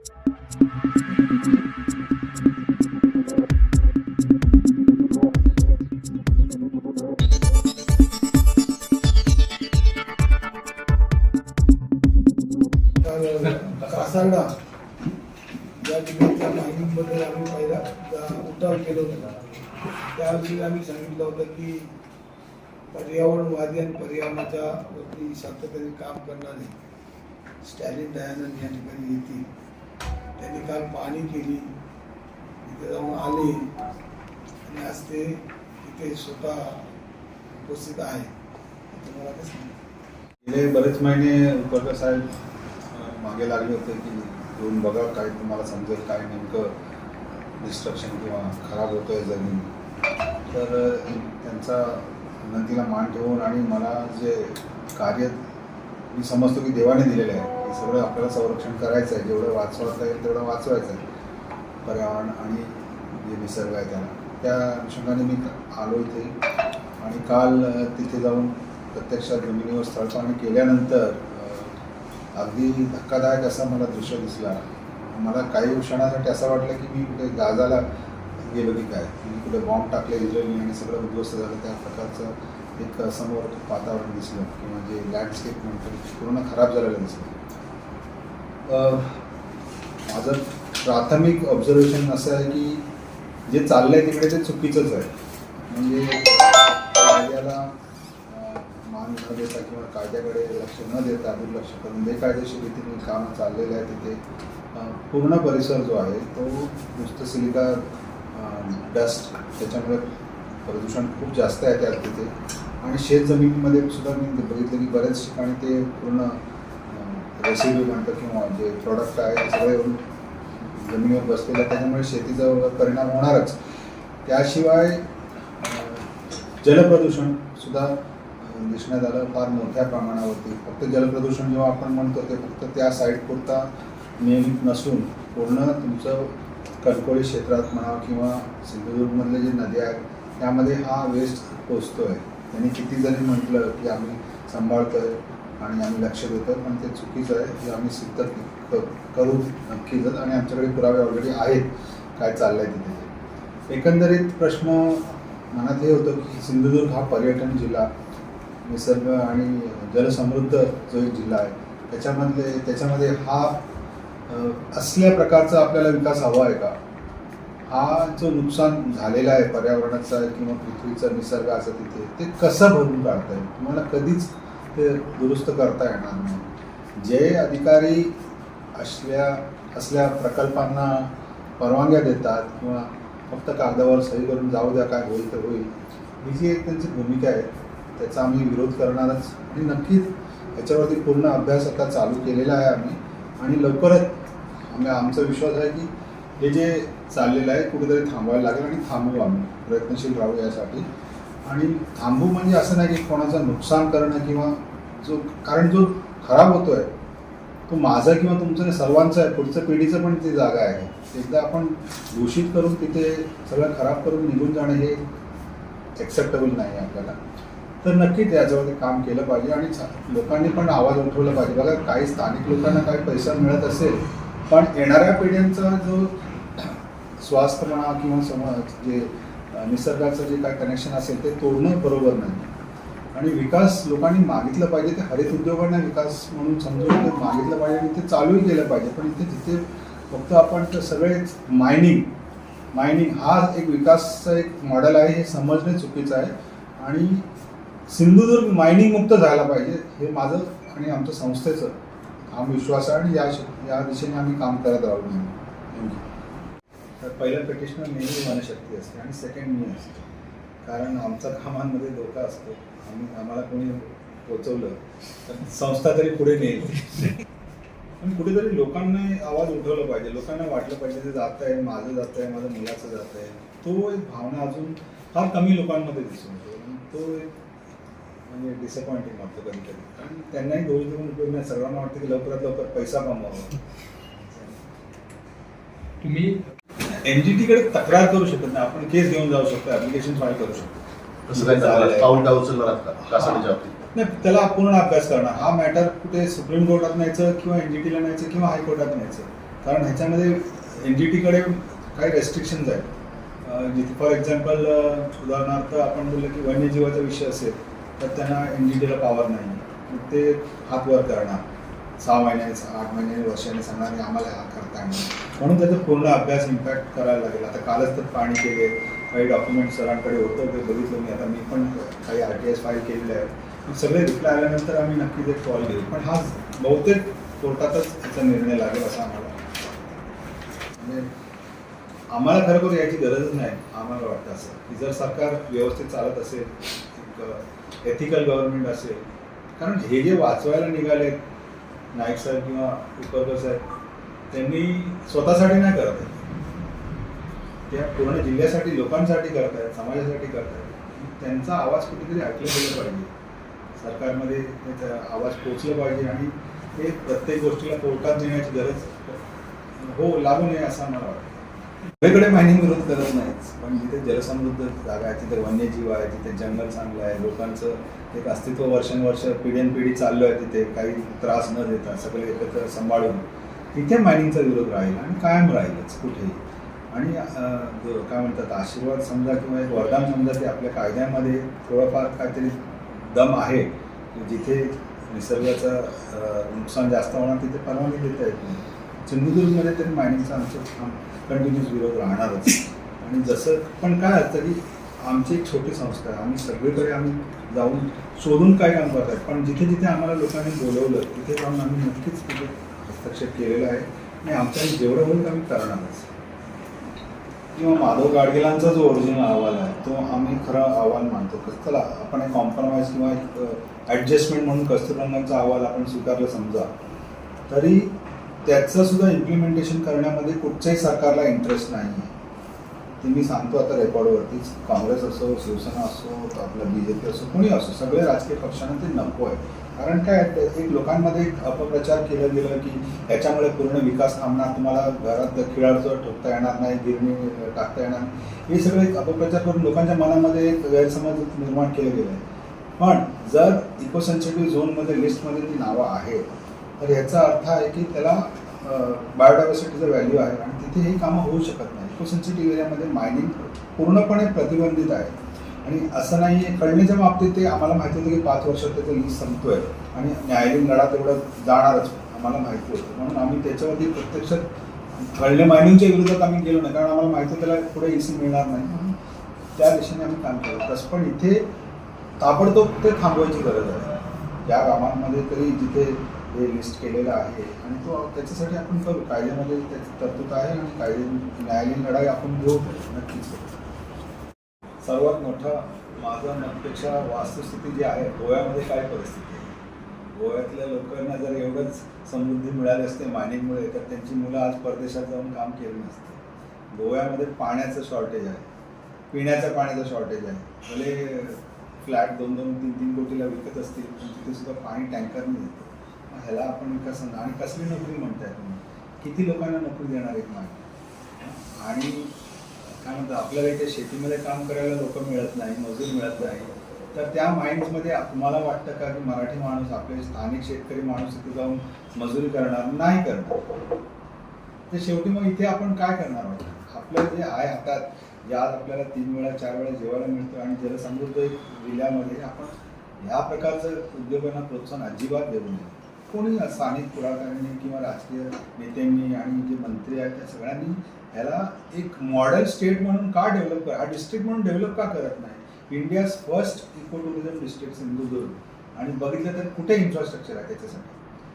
तर या ठिकाणच्या मागणीबद्दल आम्ही पहिला उठाव केला होता. त्यावेळी आम्ही सांगितलं होतं की पर्यावरणवादी आणि पर्यावरणाच्या वरती सातत्याने काम करणारे स्टॅलिन दयानंद या ठिकाणी येतील. त्यांनी काल पाहणी केली तिथे जाऊन आले. आणि आज ते तिथे स्वतः उपस्थित आहे तुम्हाला ते सांगू. गेले बरेच महिने उपकर साहेब मागे लागले होते की येऊन बघा काय तुम्हाला समजेल काय नेमकं डिस्ट्रक्शन किंवा खराब होतं आहे जमीन. तर त्यांचा विनंतीला मान ठेवून आणि मला जे कार्य मी समजतो की देवाने दिलेले आहे हे सगळं आपल्याला संरक्षण करायचं आहे. जेवढं वाचवता येईल तेवढं वाचवायचं आहे. पर्यावरण आणि जे निसर्ग आहे त्याला. त्या अनुषंगाने मी आलो इथे. आणि काल तिथे जाऊन प्रत्यक्षात जमिनीवर स्थळपाणी केल्यानंतर अगदी धक्कादायक असा मला दृश्य दिसला. मला काही क्षणासाठी असं वाटलं की मी कुठे गाजाला गेलो की काय? मी कुठे बॉम्ब टाकले इस्रायली आणि सगळं उद्ध्वस्त झालं. त्या प्रकारचं एक समोर वातावरण दिसलं. किंवा जे लँडस्केप म्हणतो पूर्ण खराब झालेलं दिसलं. माझं प्राथमिक ऑब्झर्वेशन असं आहे की जे चाललं आहे तिकडे ते चुकीचंच आहे. म्हणजे कायद्याला मान न देता किंवा कायद्याकडे लक्ष न देता दुर्लक्ष करून बेकायदेशीर रीतीने काम चाललेलं आहे तिथे पूर्ण परिसर जो आहे तो नुसतं सिलिका डस्ट त्याच्यामुळे प्रदूषण खूप जास्त आहे त्यात तिथे. आणि शेत जमिनीमध्ये सुद्धा मी बघितलं की बऱ्याच ठिकाणी ते पूर्ण रेसिपी म्हणतो किंवा जे प्रॉडक्ट आहे ते सगळे येऊन जमिनीवर बसलेलं आहे त्याच्यामुळे शेतीचा वगैरे परिणाम होणारच. त्याशिवाय जलप्रदूषण सुद्धा दिसण्यात आलं फार मोठ्या प्रमाणावरती. फक्त जलप्रदूषण जेव्हा आपण म्हणतो ते फक्त त्या साईडपुरता नियमित नसून पूर्ण तुमचं कणकोळी क्षेत्रात म्हणा किंवा सिंधुदुर्गमधले जे नद्या आहेत त्यामध्ये हा वेस्ट पोचतो आहे त्यांनी किती जरी म्हटलं की आम्ही सांभाळतोय आणि आम्ही लक्ष देतो पण ते चुकीचं आहे हे आम्ही सिद्ध करू नक्कीच आणि आमच्याकडे पुरावे ऑलरेडी आहेत काय चाललंय तिथे. एकंदरीत प्रश्न मनात हे होतं की सिंधुदुर्ग हा पर्यटन जिल्हा निसर्ग आणि जलसमृद्ध जो एक जिल्हा आहे त्याच्यामधले त्याच्यामध्ये हा असल्या प्रकारचा आपल्याला विकास हवा आहे का? हा जो नुकसान झालेला आहे पर्यावरणाचा किंवा पृथ्वीचा निसर्ग असं तिथे ते कसं भरून काढता येईल? तुम्हाला कधीच ते दुरुस्त करता येणार नाही. जे अधिकारी असल्या असल्या प्रकल्पांना परवानग्या देतात किंवा फक्त कागदावर सही करून जाऊ द्या काय होईल तर होईल ही जी एक त्यांची भूमिका आहे त्याचा आम्ही विरोध करणारच. आणि नक्कीच याच्यावरती पूर्ण अभ्यास आता चालू केलेला आहे आम्ही. आणि लवकरच आम्ही आमचा विश्वास आहे की हे जे चाललेलं आहे कुठेतरी थांबवायला लागेल आणि थांबवू आम्ही. प्रयत्नशील राहू यासाठी. आणि थांबू म्हणजे असं नाही की कोणाचं नुकसान करणं किंवा जो कारण जो खराब होतो आहे तो माझा किंवा तुमचं नाही, सर्वांचं आहे पुढच्या पिढीचं पण ती जागा आहे. एकदा आपण घोषित करून तिथे सगळं खराब करून निघून जाणं हे ॲक्सेप्टेबल नाही आहे आपल्याला. तर नक्कीच याच्यावरती काम केलं पाहिजे आणि लोकांनी पण आवाज उठवला पाहिजे. बघा काही स्थानिक लोकांना काही पैसा मिळत असेल पण येणाऱ्या पिढ्यांचा जो स्वास्थ्य म्हणा किंवा समाज जे निसर्गाचं जे काय कनेक्शन असेल ते तोडणं बरोबर नाही. आणि विकास लोकांनी मागितलं पाहिजे ते हरित उद्योगांना विकास म्हणून समजून मागितलं पाहिजे आणि ते चालूही केलं पाहिजे. पण इथे जिथे फक्त आपण ते सगळे मायनिंग मायनिंग हा एक विकासचा एक मॉडेल आहे हे समजणे चुकीचं आहे. आणि सिंधुदुर्ग मायनिंग मुक्त झाला पाहिजे हे माझं आणि आमच्या संस्थेचं हा विश्वास आहे आणि या या दिशेने आम्ही काम करत राहू थँक्यू. तर पहिलं पेटिशनर नेहमी मनशक्ती असते आणि सेकंड मी असते. कारण आमचा कामांमध्ये धोका असतो. आम्ही आम्हाला कोणी पोचवलं तर संस्था तरी पुढे नेईल. पण कुठेतरी लोकांना आवाज उठवला पाहिजे. लोकांना वाटलं पाहिजे ते जात आहे माझं जात आहे माझ्या मुलाचं जात आहे तो एक भावना अजून फार कमी लोकांमध्ये दिसून येतो. तो एक म्हणजे डिसअपॉइंटिंग वाटतं कधी कधी कारण त्यांनाही दोष देऊन उपयोग नाही सर्वांना वाटतं की लवकरात लवकर पैसा कमवावा. तुम्ही एनजीटीकडे तक्रार करू शकत नाही. आपण केस घेऊन जाऊ शकतो ऍप्लिकेशन फाईल करू शकतो. पाऊल कासाडीच्या बाबतीत? नाही त्याला पूर्ण अभ्यास करणं. हा मॅटर कुठे सुप्रीम कोर्टात न्यायचं किंवा एनजीटीला न्यायचं किंवा हायकोर्टात न्यायचं. कारण ह्याच्यामध्ये एन जी टीकडे काही रेस्ट्रिक्शन्स आहेत. अं, जिथे फॉर एक्झाम्पल उदाहरणार्थ आपण बोललं की वन्यजीवाचा विषय असेल तर त्यांना एन जी टीला पॉवर नाही मग ते हात वर करणार. सहा महिने आठ महिने वर्षाने सांगणार आम्हाला हा करता येणार म्हणून त्याचा पूर्ण अभ्यास इम्पॅक्ट करायला लागेल. आता कालच तर पाणी केले काही डॉक्युमेंट सरांकडे होतं ते बघितलं मी. आता मी पण काही आर टी एस फाईल केलेले आहेत. सगळे रिप्लाय आल्यानंतर आम्ही नक्कीच एक कॉल घेऊ. पण हा बहुतेक कोर्टातच त्याचा निर्णय लागेल असा आम्हाला म्हणजे आम्हाला खरोखर याची गरजच नाही आम्हाला वाटतं असं. की जर सरकार व्यवस्थित चालत असेल एक एथिकल गव्हर्नमेंट असेल. कारण हे जे वाचवायला निघाले नाईक साहेब किंवा उपरकर साहेब त्यांनी स्वतःसाठी नाही करत आहेत त्या पूर्ण जिल्ह्यासाठी लोकांसाठी करतायत समाजासाठी करतायत त्यांचा आवाज कुठेतरी ऐकला गेला पाहिजे. सरकारमध्ये त्याचा आवाज पोचला पाहिजे आणि ते प्रत्येक गोष्टीला कोर्टात नेण्याची गरज हो लागू नये असं मला वाटतं. सगळीकडे मायनिंग विरोध करत नाहीच पण जिथे जलसमृद्ध जागा आहे तिथे वन्यजीव आहे तिथे जंगल चांगलं आहे लोकांचं एक अस्तित्व वर्षानुवर्ष पिढ्यानपिढी चाललं आहे तिथे काही त्रास न देता सगळे एकत्र सांभाळून तिथे मायनिंगचा विरोध राहील आणि कायम राहीलच कुठेही. आणि काय म्हणतात आशीर्वाद समजा किंवा एक वरदान समजा ते आपल्या कायद्यामध्ये थोडंफार काहीतरी दम आहे जिथे निसर्गाचं नुकसान जास्त होणार तिथे परवानगी देता येत नाही. सिंधुदुर्गमध्ये तरी मायनिंगचा आमचं कंटिन्यूस विरोध राहणारच. आणि जसं पण काय असतं की आमची एक छोटी संस्था आहे. आम्ही सगळीकडे आम्ही जाऊन शोधून काय काम करत पण जिथे जिथे आम्हाला लोकांनी बोलवलं तिथे जाऊन आम्ही नक्कीच तिथे हस्तक्षेप केलेला आहे. आणि आमच्या जेवढं होईल आम्ही करणारच. किंवा माधव गाडगिलांचा जो ओरिजिनल अहवाल आहे तो आम्ही खरा अहवाल मानतो. कसं चला आपण एक कॉम्प्रोमाइज किंवा एक ॲडजस्टमेंट म्हणून कस्तुरंगांचा अहवाल आपण स्वीकारला समजा. तरी त्याचं सुद्धा इम्प्लिमेंटेशन करण्यामध्ये कुठच्याही सरकारला इंटरेस्ट नाही आहे ते मी सांगतो आता रेकॉर्डवरतीच. काँग्रेस असो शिवसेना असो आपलं बी जे पी असो कोणी असो सगळे राजकीय पक्षांना ते नको आहे. कारण काय एक लोकांमध्ये एक अपप्रचार केलं गेलं की याच्यामुळे पूर्ण विकास थांबणार तुम्हाला घरात खिळाचं ठोकता येणार नाही गिरणी टाकता येणार नाही. हे सगळे एक अपप्रचार करून लोकांच्या मनामध्ये एक गैरसमज निर्माण केलं गेलं आहे पण जर इकोसेन्सिटिव्ह झोनमध्ये लिस्टमध्ये ती नावं आहेत तर याचा अर्थ आहे की त्याला बायोडायव्हर्सिटीचं व्हॅल्यू आहे आणि तिथे ही कामं होऊ शकत नाही. इकोसेन्सिटिव्ह एरियामध्ये मायनिंग पूर्णपणे प्रतिबंधित आहे. आणि असं नाही आहे कळणीच्या बाबतीत ते आम्हाला माहिती होतं की पाच वर्षात त्याचं लीज संपतोय आणि न्यायालयीन लढा तेवढं जाणारच आम्हाला माहिती होतं. म्हणून आम्ही त्याच्यावरती प्रत्यक्षात कळणे मायनिंगच्या विरोधात आम्ही गेलो नाही कारण आम्हाला माहिती त्याला पुढे एसी सी मिळणार नाही. म्हणून त्या दिशेने आम्ही काम केलं. तसं पण इथे ताबडतोब ते थांबवायची गरज आहे. ज्या गावांमध्ये तरी जिथे हे लिस्ट केलेलं आहे. आणि तो त्याच्यासाठी आपण करू. कायद्यामध्ये त्याची तरतूद आहे आणि कायदे न्यायालयीन लढाई आपण घेऊ. नक्कीच. सर्वात मोठा माझा मतपेक्षा वास्तुस्थिती जी आहे गोव्यामध्ये काय परिस्थिती आहे? गोव्यातल्या लोकांना जर एवढंच समृद्धी मिळाली असते मायनिंगमुळे तर त्यांची मुलं आज परदेशात जाऊन काम केली नसते गोव्यामध्ये पाण्याचं शॉर्टेज आहे. पिण्याच्या पाण्याचं शॉर्टेज आहे. भले फ्लॅट दोन दोन तीन तीन कोटीला विकत असतील पण तिथे सुद्धा पाणी टँकरने येतं. ह्याला आपण कसं आणि कसली नोकरी म्हणताय तुम्ही? किती लोकांना नोकरी देणार एक मागे? आणि काय म्हणतात आपल्याला इथे शेतीमध्ये काम करायला लोक मिळत नाही मजूर मिळत नाही. तर त्या माइंडमध्ये तुम्हाला वाटतं का की मराठी माणूस आपले स्थानिक शेतकरी माणूस तिथे जाऊन मजुरी करणार? नाही करणार. तर शेवटी मग इथे आपण काय करणार आहोत? आपलं जे आहे हातात जे आज आपल्याला तीन वेळा चार वेळा जेवायला मिळतं आणि जलसमृद्ध एक जिल्ह्यामध्ये आपण ह्या प्रकारचं उद्योगांना प्रोत्साहन अजिबात देऊ नये. कोणी स्थानिक पुढाकारांनी किंवा राजकीय नेत्यांनी आणि जे मंत्री आहेत त्या सगळ्यांनी ह्याला एक मॉडेल स्टेट म्हणून का डेव्हलप कर हा डिस्ट्रिक्ट म्हणून डेव्हलप का करत नाही? India's first eco tourism district Sindhudurg. आणि बघितलं तर कुठे इन्फ्रास्ट्रक्चर आहे त्याच्यासाठी?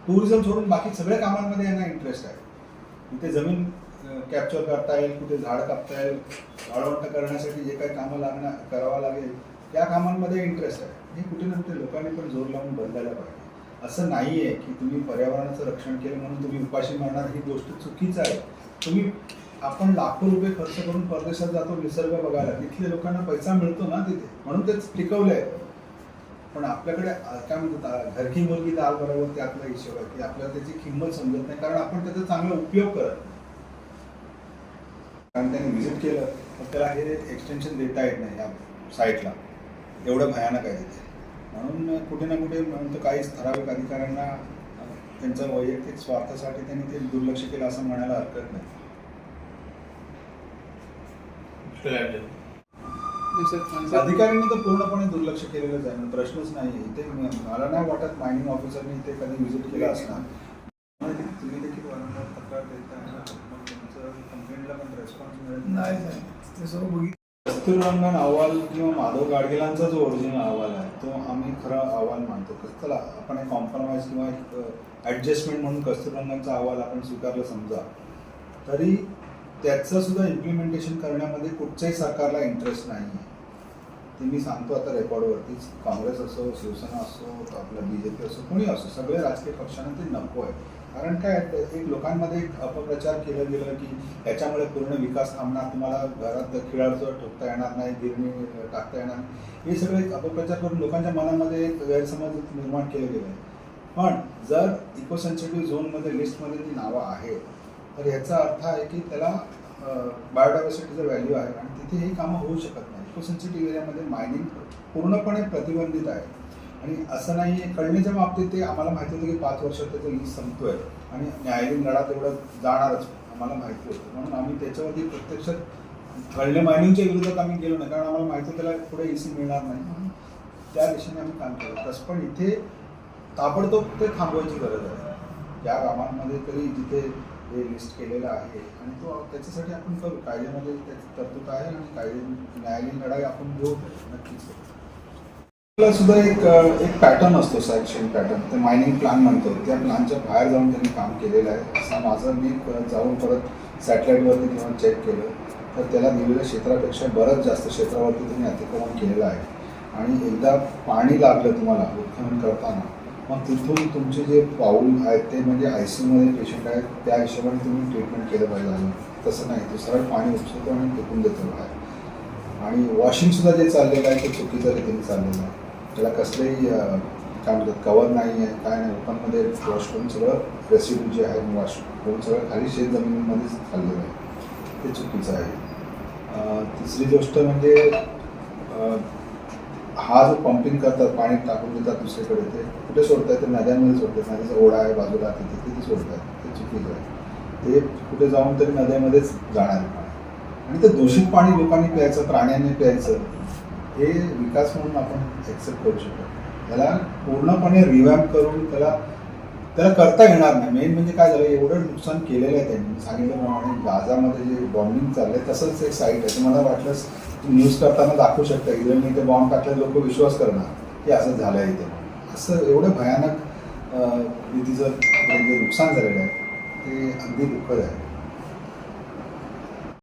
टुरिझम सोडून बाकी सगळ्या कामांमध्ये यांना इंटरेस्ट आहे. इथे जमीन कॅप्चर करता येईल कुठे झाड कापता येईल वाळवंट करण्यासाठी जे काही कामं लागणार करावं लागेल त्या कामांमध्ये इंटरेस्ट आहे. हे कुठे ना कुठे लोकांनी पण जोर लावून बदलायला पाहिजे. असं नाही आहे की तुम्ही पर्यावरणाचं रक्षण केलं म्हणून तुम्ही उपाशी मारणार ही गोष्ट चुकीच आहे. तुम्ही आपण लाखो रुपये खर्च करून परदेशात जातो निसर्ग बघायला. तिथल्या लोकांना पैसा मिळतो ना तिथे. म्हणून तेच टिकवलं आहे पण आपल्याकडे काय म्हणतात घरकी मुलगी दाल बरोबर त्यातला हिशोब आहे. की आपल्याला त्याची किंमत समजत नाही. कारण आपण त्याचा चांगला उपयोग करत कारण त्याने व्हिजिट केलं तर त्याला हे एक्सटेन्शन देता येत नाही या साईटला एवढं भयानक आहे तिथे. म्हणून कुठे ना कुठे म्हणतो काही ठराविक अधिकाऱ्यांना त्यांच्या वैयक्तिक स्वार्थासाठी त्यांनी ते दुर्लक्ष केलं असं म्हणायला हरकत नाही. अधिकाऱ्यांनी तर पूर्णपणे दुर्लक्ष केलेलंच आहे. प्रश्नच नाही इथे म- मला नाही वाटत मायनिंग ऑफिसरनी इथे कधी व्हिजिट केलं असणार. तुम्ही देखील वारंवार तक्रार देताय. ना, मग तुमचं कंप्लेंटला पण रिस्पॉन्स मिळत नाही नाही. ते सर्व बघितलं. कस्तुररंगन अहवाल किंवा माधव गाडगिलांचा जो ओरिजिनल अहवाल आहे. तो आम्ही खरा अहवाल मानतो. चला आपण एक कॉम्प्रोमाइज किंवा एक ॲडजस्टमेंट म्हणून कस्तुररंगांचा अहवाल आपण स्वीकारला समजा. तरी त्याचं सुद्धा इम्प्लिमेंटेशन करण्यामध्ये कुठच्याही सरकारला इंटरेस्ट नाही आहे ते मी सांगतो आता रेकॉर्डवरतीच काँग्रेस असो शिवसेना असो आपलं बी जे पी असो कोणी असो सगळे राजकीय पक्षांना ते नको आहे. कारण काय एक लोकांमध्ये एक अपप्रचार केलं गेलं की याच्यामुळे पूर्ण विकास थांबणार तुम्हाला घरात खिळाचं ठोकता येणार नाही गिरणी टाकता येणार हे सगळे अपप्रचार करून लोकांच्या मनामध्ये एक गैरसमज निर्माण केले गेले आहे पण जर इको सेन्सिटिव्ह झोनमध्ये लिस्टमध्ये ती नावं आहेत तर याचा अर्थ आहे की त्याला बायोडायव्हर्सिटीचं व्हॅल्यू आहे आणि तिथे ही कामं होऊ शकत नाही. इको सेन्सिटिव्ह एरियामध्ये मायनिंग पूर्णपणे प्रतिबंधित आहे. आणि असं नाही आहे कळण्याच्या बाबतीत ते आम्हाला माहिती होतं की पाच वर्षात त्याचं लीज संपतोय आणि न्यायालयीन लढा तेवढं जाणारच आम्हाला माहिती होतं. म्हणून आम्ही त्याच्यावरती प्रत्यक्षात कळणे मायनिंगच्या विरोधात आम्ही गेलो नाही कारण आम्हाला माहिती त्याला पुढे ए सी मिळणार नाही. म्हणून त्या दिशेने आम्ही काम केलं. तसं पण इथे ताबडतोब ते थांबवायची गरज आहे. त्या गावांमध्ये तरी जिथे हे लिस्ट केलेलं आहे आणि तो त्याच्यासाठी आपण करू. कायद्यामध्ये त्याची तरतूद आहे आणि कायदे न्यायालयीन लढाई आपण घेऊ नक्कीच करू. सुद्धा एक एक पॅटर्न असतो सॅक्शन पॅटर्न ते मायनिंग प्लॅन म्हणतो. त्या प्लॅनच्या बाहेर जाऊन त्यांनी काम केलेलं आहे. असं माझं मी परत जाऊन परत सॅटेलाईटवरती किंवा चेक केलं तर त्याला दिलेल्या क्षेत्रापेक्षा बरंच जास्त क्षेत्रावरती त्यांनी अतिक्रमण केलेलं आहे. आणि एकदा पाणी लागलं तुम्हाला उत्खनन करताना मग तिथून तुमचे जे पाऊल आहेत ते म्हणजे आय सी यूमध्ये पेशंट आहेत त्या हिशोबाने तुम्ही ट्रीटमेंट केलं पाहिजे अजून. तसं नाही. तो सरळ पाणी उचलतो आणि टिकून देतो आहे आणि वॉशिंगसुद्धा जे चाललेलं आहे ते चुकीचं रीतीने चाललेलं आहे. त्याला कसलेही काय म्हणतात कवर नाही आहे काय नाही ओपनमध्ये वॉशरूम सगळं रेसिड्यू जे आहे वॉशरूम सगळं खाली शेत जमिनीमध्येच चाललेलं आहे. ते चुकीचं आहे. तिसरी गोष्ट म्हणजे हा जो पंपिंग करतात पाणी टाकून देतात दुसरीकडे ते कुठे सोडतात ते नद्यांमध्ये सोडतात नदीचा ओढा आहे बाजूला तिथे तिथे सोडतात ते चुकीचं आहे. ते कुठे जाऊन तरी नद्यामध्येच जाणार पाणी. आणि ते दूषित पाणी लोकांनी प्यायचं प्राण्यांनी प्यायचं. हे विकास म्हणून आपण ॲक्सेप्ट करू शकतो. त्याला पूर्णपणे रिव्हॅम्प करून त्याला त्याला करता येणार नाही. मेन म्हणजे काय झालं एवढं नुकसान केलेलं आहे त्यांनी. सांगितल्याप्रमाणे गाजामध्ये जे बॉम्बिंग चाललंय तसंच एक साईट आहे. तुम्हाला वाटलंच न्यूज करताना दाखवू शकता. इथं मी ते बॉम्ब टाकले लोक विश्वास करणार. की असं झालं आहे इथे. असं एवढं भयानक तिचं जे म्हणजे नुकसान झालेलं आहे. ते अगदी दुःखद आहे.